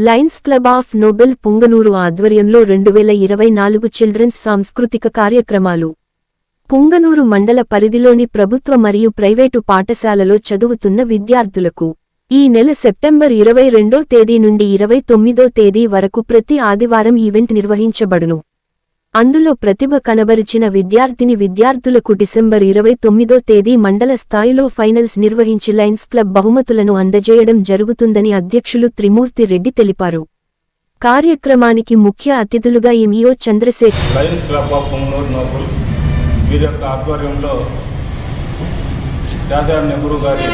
Lions club of noble Punganur ఆధ్వర్యంలో రెండు వేల ఇరవై నాలుగు చిల్డ్రన్స్ సాంస్కృతిక కార్యక్రమాలు. పుంగనూరు మండల పరిధిలోని ప్రభుత్వ మరియు ప్రైవేటు పాఠశాలలో చదువుతున్న విద్యార్థులకు ఈ నెల సెప్టెంబర్ ఇరవై రెండో తేదీ నుండి ఇరవై తొమ్మిదో తేదీ వరకు ప్రతి ఆదివారం ఈవెంట్ నిర్వహించబడును. అందులో ప్రతిభ కనబరిచిన విద్యార్థిని విద్యార్థులకు డిసెంబర్ ఇరవై తొమ్మిదో తేదీ మండల స్థాయిలో ఫైనల్స్ నిర్వహించి లయన్స్ క్లబ్ బహుమతులను అందజేయడం జరుగుతుందని అధ్యక్షులు త్రిమూర్తి రెడ్డి తెలిపారు. కార్యక్రమానికి ముఖ్య అతిథులుగా MEO Chandrasekhar lions club of Punganur noble వీరి యొక్క ఆధ్వర్యంలో దాదా నెహ్రూ గారి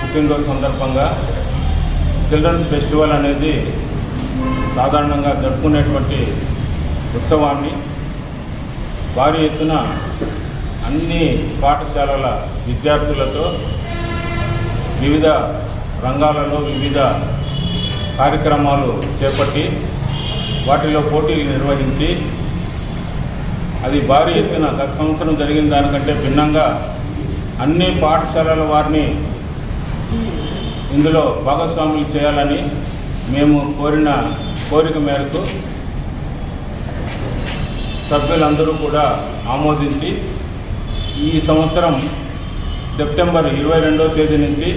పుట్టినరోజు సందర్భంగా చిల్డ్రన్స్ ఫెస్టివల్ అనేది సాధారణంగా జరుపుకునేటువంటి ఉత్సవాన్ని భారీ ఎత్తున అన్ని పాఠశాలల విద్యార్థులతో వివిధ రంగాలలో వివిధ కార్యక్రమాలు చేపట్టి వాటిలో పోటీలు నిర్వహించి అది భారీ ఎత్తున గత సంవత్సరం జరిగిన దానికంటే భిన్నంగా అన్ని పాఠశాలల వారిని ఇందులో భాగస్వాములు చేయాలని మేము కోరిన కోరిక మేరకు సభ్యులందరూ కూడా ఆమోదించి ఈ సంవత్సరం సెప్టెంబర్ ఇరవై రెండవ తేదీ నుంచి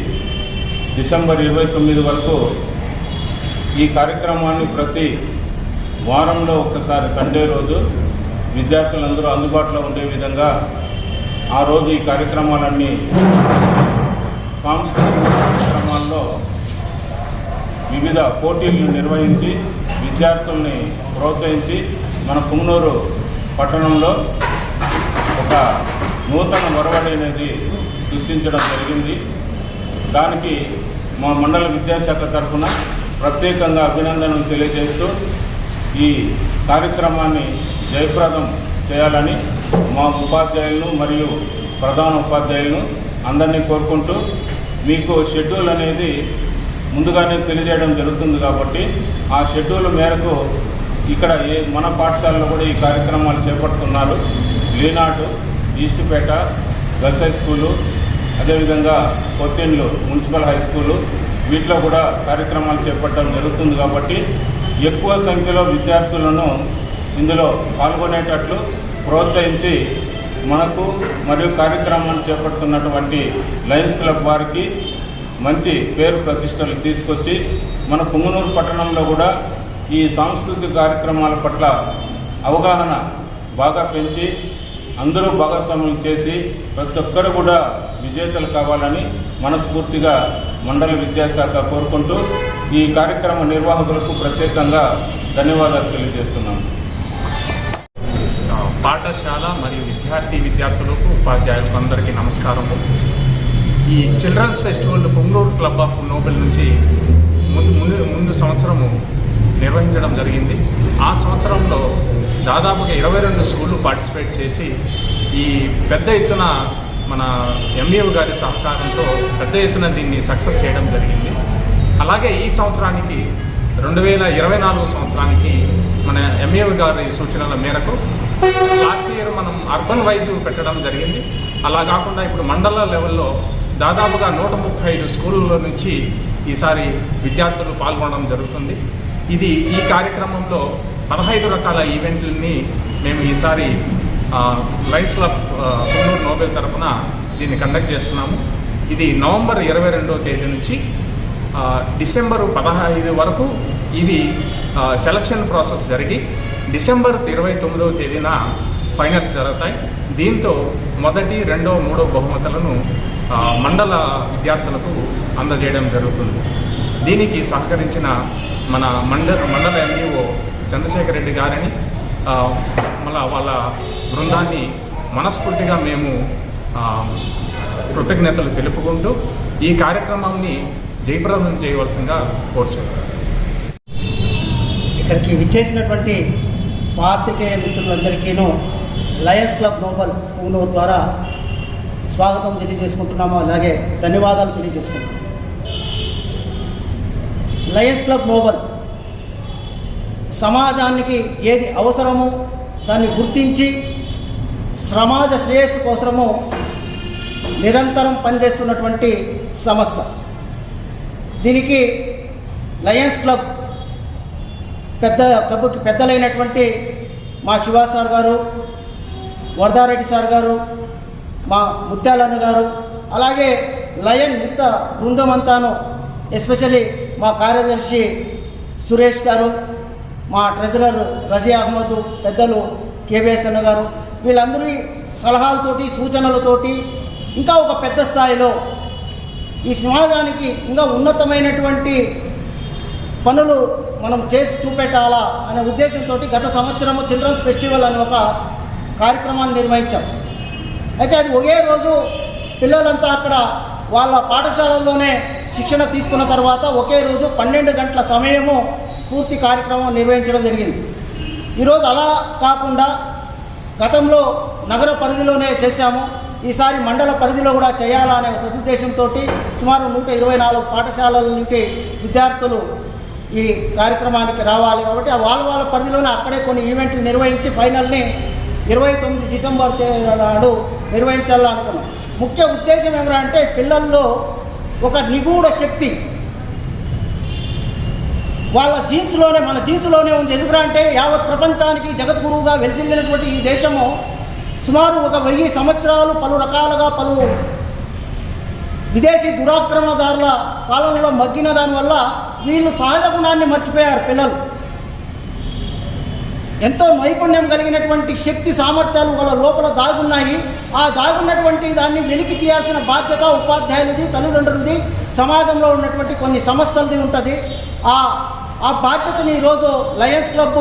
డిసెంబర్ ఇరవై తొమ్మిది వరకు ఈ కార్యక్రమాన్ని ప్రతి వారంలో ఒక్కసారి సండే రోజు విద్యార్థులందరూ అందుబాటులో ఉండే విధంగా ఆ రోజు ఈ కార్యక్రమాలన్నీ సాంస్కృతిక కార్యక్రమాల్లో వివిధ పోటీలను నిర్వహించి విద్యార్థుల్ని ప్రోత్సహించి మన పుంగనూరు పట్టణంలో ఒక నూతన ఒరవడి అనేది సృష్టించడం జరిగింది. దానికి మా మండల విద్యాశాఖ తరఫున ప్రత్యేకంగా అభినందనలు తెలియజేస్తూ ఈ కార్యక్రమాన్ని జయప్రదం చేయాలని మా ఉపాధ్యాయులను మరియు ప్రధాన ఉపాధ్యాయులను అందరినీ కోరుకుంటూ మీకు షెడ్యూల్ అనేది ముందుగానే తెలియజేయడం జరుగుతుంది కాబట్టి ఆ షెడ్యూల్ మేరకు ఇక్కడ ఏ మన పాఠశాలలో కూడా ఈ కార్యక్రమాలు చేపడుతున్నారు. లీనాడు ఈస్టుపేట గర్ల్స్ హై స్కూలు అదేవిధంగా కొత్తిండ్లు మున్సిపల్ హై స్కూలు వీటిలో కూడా కార్యక్రమాలు చేపట్టడం జరుగుతుంది కాబట్టి ఎక్కువ సంఖ్యలో విద్యార్థులను ఇందులో పాల్గొనేటట్లు ప్రోత్సహించి మనకు మరియు కార్యక్రమాలు చేపడుతున్నటువంటి లయన్స్ క్లబ్ వారికి మంచి పేరు ప్రతిష్టలు తీసుకొచ్చి మన పుంగనూరు పట్టణంలో కూడా ఈ సాంస్కృతిక కార్యక్రమాల పట్ల అవగాహన బాగా పెంచి అందరూ భాగస్వామ్యం చేసి ప్రతి ఒక్కరు కూడా విజేతలు కావాలని మనస్ఫూర్తిగా మండల విద్యాశాఖ కోరుకుంటూ ఈ కార్యక్రమ నిర్వాహకులకు ప్రత్యేకంగా ధన్యవాదాలు తెలియజేస్తున్నాను పాఠశాల మరియు విద్యార్థి విద్యార్థులకు ఉపాధ్యాయులకు అందరికీ నమస్కారము ఈ children's festival Punganur club of noble నుంచి ముందు ముందు ముందు సంవత్సరము నిర్వహించడం జరిగింది. ఆ సంవత్సరంలో దాదాపుగా ఇరవై రెండు స్కూళ్ళు పార్టిసిపేట్ చేసి ఈ పెద్ద ఎత్తున మన ఎంఈఓ గారి సహకారంతో పెద్ద ఎత్తున దీన్ని సక్సెస్ చేయడం జరిగింది. అలాగే ఈ సంవత్సరానికి రెండు వేల ఇరవై నాలుగు సంవత్సరానికి మన ఎంఏ గారి సూచనల మేరకు లాస్ట్ ఇయర్ మనం అర్బన్ వైజ్ పెట్టడం జరిగింది. అలా కాకుండా ఇప్పుడు మండల లెవెల్లో దాదాపుగా నూట ముప్పై ఐదు స్కూళ్ళ నుంచి ఈసారి విద్యార్థులు పాల్గొనడం జరుగుతుంది. ఇది ఈ కార్యక్రమంలో పదహైదు రకాల ఈవెంట్లని మేము ఈసారి లైన్స్ క్లబ్ కొన్నూరు నోబెల్ తరఫున దీన్ని కండక్ట్ చేస్తున్నాము. ఇది నవంబర్ ఇరవై రెండవ తేదీ నుంచి డిసెంబరు పదహైదు వరకు ఇవి సెలక్షన్ ప్రాసెస్ జరిగి డిసెంబర్ ఇరవై తొమ్మిదవ తేదీన ఫైనల్స్ జరుగుతాయి. దీంతో మొదటి రెండవ మూడవ బహుమతులను మండల విద్యార్థులకు అందజేయడం జరుగుతుంది. దీనికి సహకరించిన మన మండల మండల ఎంఈఓ చంద్రశేఖర్ రెడ్డి గారిని మళ్ళా వాళ్ళ బృందాన్ని మనస్ఫూర్తిగా మేము కృతజ్ఞతలు తెలుపుకుంటూ ఈ కార్యక్రమాన్ని జయప్రదం చేయవలసిందిగా కోరుచున్నాం ఇక్కడికి విచ్చేసినటువంటి పాత్రికేయ మిత్రులందరికీను లయన్స్ క్లబ్ నోబల్ పూనూరు ద్వారా స్వాగతం తెలియజేసుకుంటున్నాము. అలాగే ధన్యవాదాలు తెలియజేసుకుంటున్నాము. Lions club noble. సమాజానికి ఏది అవసరమో దాన్ని గుర్తించి సమాజ శ్రేయస్సు కోసము నిరంతరం పనిచేస్తున్నటువంటి సంస్థ. దీనికి లయన్స్ క్లబ్ పెద్ద క్లబ్కి పెద్దలైనటువంటి మా శివా సార్ గారు వరదారెడ్డి సార్ గారు మా ముత్యాలన్న గారు అలాగే లయన్ మిగతా బృందం అంతాను ఎస్పెషల్లీ మా కార్యదర్శి సురేష్ గారు మా ట్రెజరర్ రజీ అహ్మద్ పెద్దలు కేబీఎస్ అన్న గారు వీళ్ళందరి సలహాలతోటి సూచనలతోటి ఇంకా ఒక పెద్ద స్థాయిలో ఈ సమాజానికి ఇంకా ఉన్నతమైనటువంటి పనులు మనం చేసి చూపెట్టాలా అనే ఉద్దేశంతో గత సంవత్సరము చిల్డ్రన్స్ ఫెస్టివల్ అనే ఒక కార్యక్రమాన్ని నిర్వహించాం. అయితే అది ఒకే రోజు పిల్లలంతా అక్కడ వాళ్ళ పాఠశాలల్లోనే శిక్షణ తీసుకున్న తర్వాత ఒకే రోజు పన్నెండు గంటల సమయము పూర్తి కార్యక్రమం నిర్వహించడం జరిగింది. ఈరోజు అలా కాకుండా గతంలో నగర పరిధిలోనే చేశాము. ఈసారి మండల పరిధిలో కూడా చేయాలనే సదుద్దేశంతో సుమారు నూట ఇరవై నాలుగు పాఠశాలల నుండి విద్యార్థులు ఈ కార్యక్రమానికి రావాలి కాబట్టి ఆ వాళ్ళ వాళ్ళ పరిధిలోనే అక్కడే కొన్ని ఈవెంట్లు నిర్వహించి ఫైనల్ని ఇరవై తొమ్మిది డిసెంబర్ నాడు నిర్వహించాలనుకున్నాం. ముఖ్య ఉద్దేశం ఏమిటంటే పిల్లల్లో ఒక నిగూఢ శక్తి. వాళ్ళ జీన్స్లోనే మన జీన్స్లోనే ఉంది. ఎందుకంటే యావత్ ప్రపంచానికి జగద్గురువుగా వెలిసిల్లినటువంటి ఈ దేశము సుమారు ఒక వెయ్యి సంవత్సరాలు పలు రకాలుగా పలు విదేశీ దురాక్రమణదారుల పాలనలో మగ్గిన దానివల్ల వీళ్ళు సహజ గుణాన్ని మర్చిపోయారు పిల్లలు. ఎంతో నైపుణ్యం కలిగినటువంటి శక్తి సామర్థ్యాలు వాళ్ళ లోపల దాగున్నాయి. ఆ దాగున్నటువంటి దాన్ని వెలికి తీయాల్సిన బాధ్యత ఉపాధ్యాయులది తల్లిదండ్రులది సమాజంలో ఉన్నటువంటి కొన్ని సంస్థలది ఉంటుంది. ఆ ఆ బాధ్యతని ఈరోజు లయన్స్ క్లబ్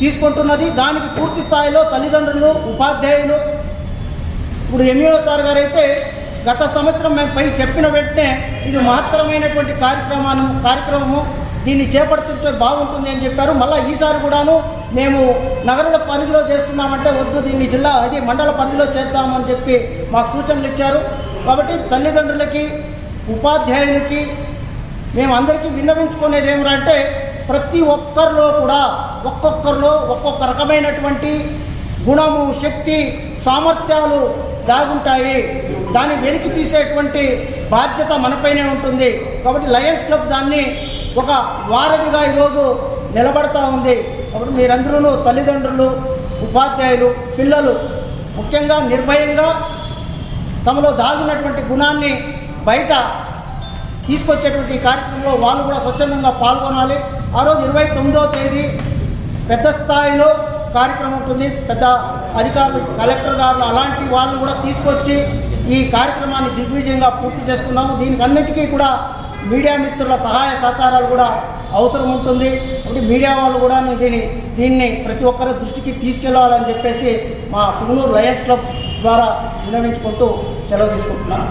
తీసుకుంటున్నది. దానికి పూర్తి స్థాయిలో తల్లిదండ్రులు ఉపాధ్యాయులు. ఇప్పుడు ఎంఈఓ సార్ గారు అయితే గత సంవత్సరం మేము పై చెప్పిన వెంటనే ఇది మహత్తరమైనటువంటి కార్యక్రమాన్ని కార్యక్రమము. దీన్ని చేపడుతుంటే బాగుంటుంది అని చెప్పారు. మళ్ళీ ఈసారి కూడాను మేము నగర పరిధిలో చేస్తున్నామంటే వద్దు దీన్ని జిల్లా అది మండల పరిధిలో చేద్దామని చెప్పి మాకు సూచనలు ఇచ్చారు. కాబట్టి తల్లిదండ్రులకి ఉపాధ్యాయులకి మేము అందరికీ విన్నవించుకునేది అంటే ప్రతి ఒక్కరిలో కూడా ఒక్కొక్కరిలో ఒక్కొక్క రకమైనటువంటి గుణము శక్తి సామర్థ్యాలు దాగుంటాయి. దాన్ని వెలికి తీసేటువంటి బాధ్యత మనపైనే ఉంటుంది. కాబట్టి లయన్స్ క్లబ్ దాన్ని ఒక వారధిగా ఈరోజు నిలబడతా ఉంది. అప్పుడు మీరందరూ తల్లిదండ్రులు ఉపాధ్యాయులు పిల్లలు ముఖ్యంగా నిర్భయంగా తమలో దాగున్నటువంటి గుణాన్ని బయట తీసుకొచ్చేటువంటి కార్యక్రమంలో వాళ్ళు కూడా స్వచ్ఛందంగా పాల్గొనాలి. ఆ రోజు ఇరవై తొమ్మిదవ తేదీ పెద్ద స్థాయిలో కార్యక్రమం ఉంటుంది. పెద్ద అధికారులు కలెక్టర్ గారు అలాంటి వాళ్ళు కూడా తీసుకొచ్చి ఈ కార్యక్రమాన్ని దిగ్విజయంగా పూర్తి చేసుకున్నాము. దీనికి అన్నిటికీ కూడా మీడియా మిత్రుల సహాయ సహకారాలు కూడా అవసరం ఉంటుంది కాబట్టి మీడియా వాళ్ళు కూడా దీన్ని దీన్ని ప్రతి ఒక్కరి దృష్టికి తీసుకెళ్ళాలని చెప్పేసి మా పునూరు లయన్స్ క్లబ్ ద్వారా వినవించుకుంటూ సెలవు తీసుకుంటున్నాను.